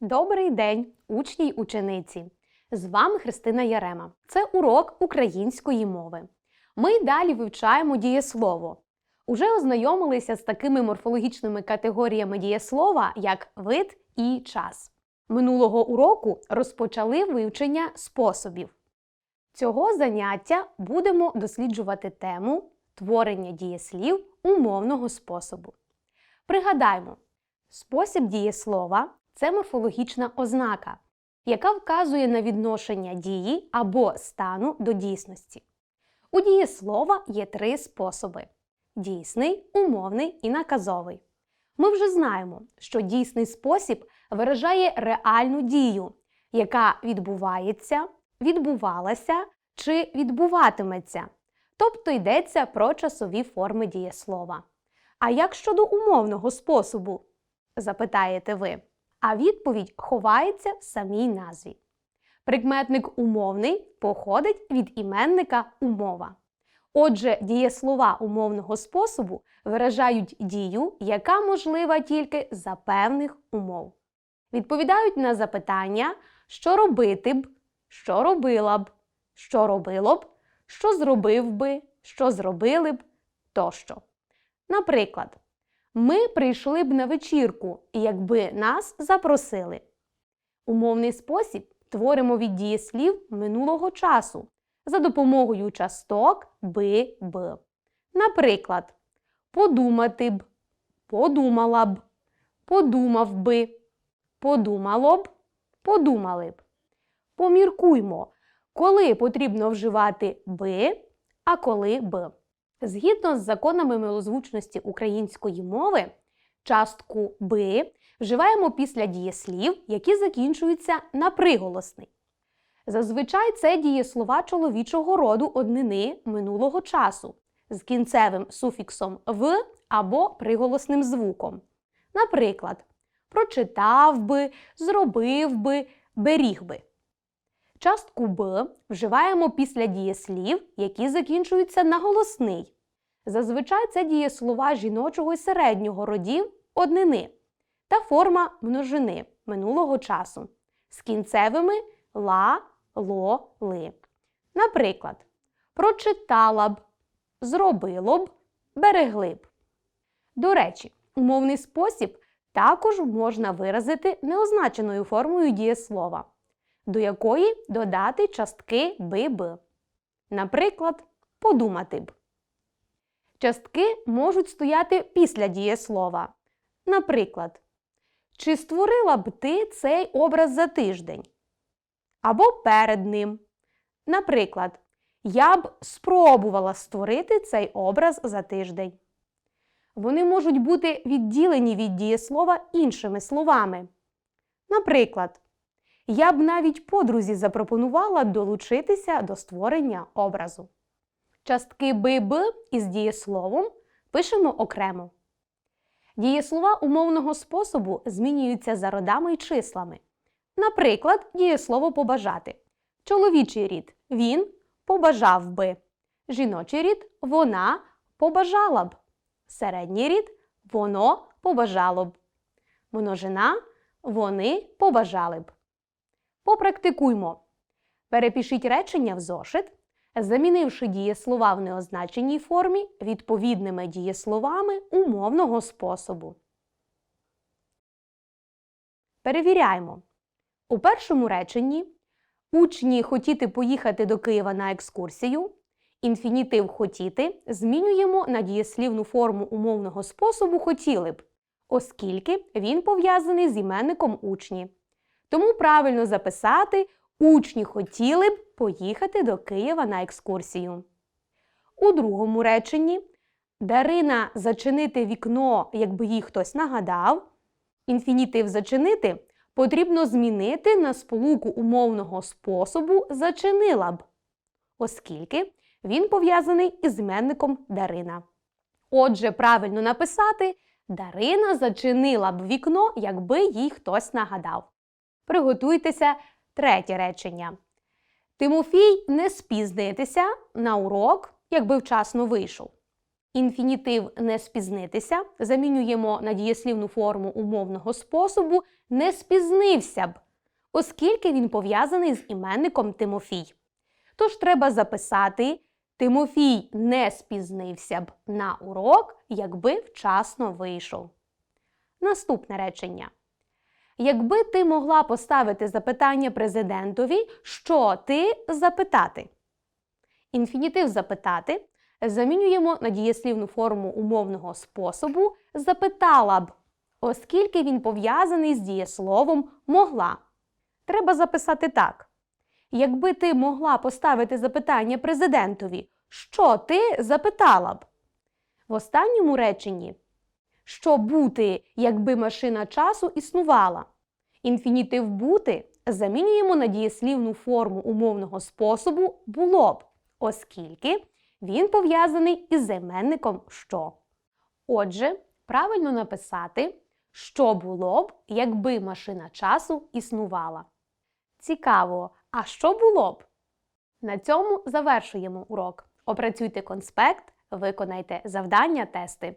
Добрий день, учні й учениці! З вами Христина Ярема. Це урок української мови. Ми далі вивчаємо дієслово. Уже ознайомилися з такими морфологічними категоріями дієслова, як вид і час. Минулого уроку розпочали вивчення способів. Цього заняття будемо досліджувати тему творення дієслів умовного способу. Пригадаймо, спосіб дієслова це морфологічна ознака, яка вказує на відношення дії або стану до дійсності. У дієслова є три способи: дійсний, умовний і наказовий. Ми вже знаємо, що дійсний спосіб виражає реальну дію, яка відбувається, відбувалася чи відбуватиметься, тобто йдеться про часові форми дієслова. А як щодо умовного способу? запитаєте ви. А відповідь ховається в самій назві. Прикметник умовний походить від іменника умова. Отже, дієслова умовного способу виражають дію, яка можлива тільки за певних умов. Відповідають на запитання, що робити б, що робила б, що робило б, що зробив би, що зробили б тощо. Наприклад, ми прийшли б на вечірку, якби нас запросили. Умовний спосіб творимо від дієслів минулого часу за допомогою часток би б. Наприклад, подумати б, подумала б, подумав би, подумало б, подумали б. Поміркуймо, коли потрібно вживати би, а коли б. Згідно з законами милозвучності української мови, частку би вживаємо після дієслів, які закінчуються на приголосний. Зазвичай це дієслова чоловічого роду однини минулого часу з кінцевим суфіксом в або приголосним звуком. Наприклад, прочитав би, зробив би, беріг би. Частку Б вживаємо після дієслів, які закінчуються на голосний. Зазвичай це дієслова жіночого і середнього родів однини та форма множини минулого часу з кінцевими ла, ло, ли. Наприклад, прочитала б, зробило б, берегли б. До речі, умовний спосіб також можна виразити неозначеною формою дієслова до якої додати частки би-б. Наприклад, подумати б. Частки можуть стояти після дієслова. Наприклад, чи створила б ти цей образ за тиждень? Або перед ним. Наприклад, я б спробувала створити цей образ за тиждень. Вони можуть бути відділені від дієслова іншими словами. Наприклад, я б навіть подрузі запропонувала долучитися до створення образу. Частки би-б із дієсловом пишемо окремо. Дієслова умовного способу змінюються за родами й числами. Наприклад, дієслово побажати. Чоловічий рід він побажав би. Жіночий рід вона побажала б. Середній рід воно побажало б. Множина вони побажали б. Попрактикуймо. Перепишіть речення в зошит, замінивши дієслова в неозначеній формі відповідними дієсловами умовного способу. Перевіряємо. У першому реченні учні хотіти поїхати до Києва на екскурсію. Інфінітив хотіти змінюємо на дієслівну форму умовного способу хотіли б, оскільки він пов'язаний з іменником учні. Тому правильно записати учні хотіли б поїхати до Києва на екскурсію. У другому реченні Дарина зачинити вікно, якби їй хтось нагадав. Інфінітив зачинити потрібно змінити на сполуку умовного способу зачинила б, оскільки він пов'язаний із іменником Дарина. Отже, правильно написати Дарина зачинила б вікно, якби їй хтось нагадав. Приготуйтеся третє речення. Тимофій не спізнитися на урок, якби вчасно вийшов. Інфінітив не спізнитися замінюємо на дієслівну форму умовного способу не спізнився б, оскільки він пов'язаний з іменником Тимофій. Тож треба записати Тимофій не спізнився б на урок, якби вчасно вийшов. Наступне речення. Якби ти могла поставити запитання президентові, що ти запитати? Інфінітив запитати замінюємо на дієслівну форму умовного способу запитала б, оскільки він пов'язаний з дієсловом могла. Треба записати так. Якби ти могла поставити запитання президентові, що ти запитала б? В останньому реченні що бути, якби машина часу існувала? Інфінітив бути замінюємо на дієслівну форму умовного способу було б, оскільки він пов'язаний із займенником що. Отже, правильно написати, що було б, якби машина часу існувала. Цікаво, а що було б? На цьому завершуємо урок. Опрацюйте конспект, виконайте завдання, тести.